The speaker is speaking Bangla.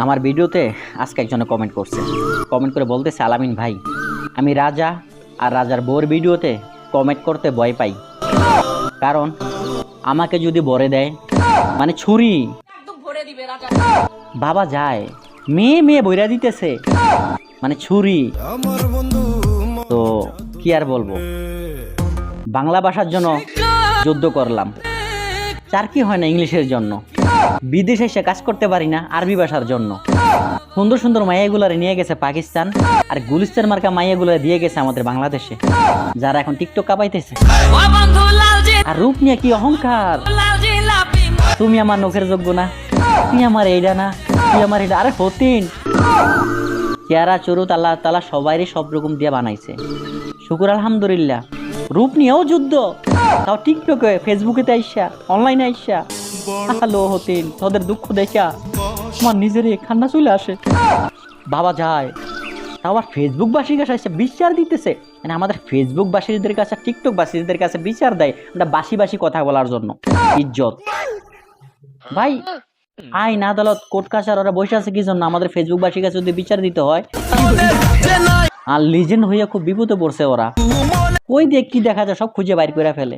আমার ভিডিওতে আজকে একজনে কমেন্ট করছে। কমেন্ট করে বলতেছে, আলামিন ভাই, আমি রাজা আর রাজার বউর ভিডিওতে কমেন্ট করতে ভয় পাই। কারণ আমাকে যদি বরে দেয় মানে ছুরি, বাবা যায়, মেয়ে মেয়ে বইরা দিতেছে মানে ছুরি। তো কি আর বলব? বাংলা ভাষার জন্য যুদ্ধ করলাম। চার কি হয় না ইংলিশের জন্য? বিদেশে এসে কাজ করতে পারি না আরবি ভাষার জন্য। সুন্দর সুন্দর মাইয়াগুলারে নিয়ে গেছে পাকিস্তান, আর গুলিস্তান মার্কা মাইয়াগুলো দিয়ে গেছে আমাদের বাংলাদেশে। যারা এখন টিকটক কাপাইতেছে। আর রূপ নিয়ে কি অহংকার? তুমি আমার নখের যোগ্য না, তুমি আমার এইটা না তুই আমার এটা আরে হতিন চেহারা চরুত আল্লাহ তালা সবাইরই সব রকম দিয়ে বানাইছে। শুকুর আলহামদুলিল্লাহ। রূপ নিয়েও যুদ্ধ। তাও টিকটকে ফেসবুকে আইসা অনলাইনে আইসা। হ্যালো হতিন, তোদের দুঃখ দেখা। আমার নিজেরই খান্না চলে আসে। বাবা যায়। তাও আবার ফেসবুক বাসীর কাছে এসে বিচার দিতেছে। মানে আমাদের ফেসবুক বাসীদের কাছে টিকটক বাসীদের কাছে বিচার দেয় আমরা বাসি বাসি কথা বলার জন্য। ইজ্জত। ভাই, আইন আদালত, কোর্ট কাছার ওরা বসে আছে কি জন্য? আমাদের ফেসবুক বাসীর কাছে যদি বিচার দিতে হয়। আর লিজেন্ড হইয়া খুব বিপদে পড়ছে ওরা। ওই দেখ কি দেখা যায়, সব খুঁজে বাইর করে ফেলে।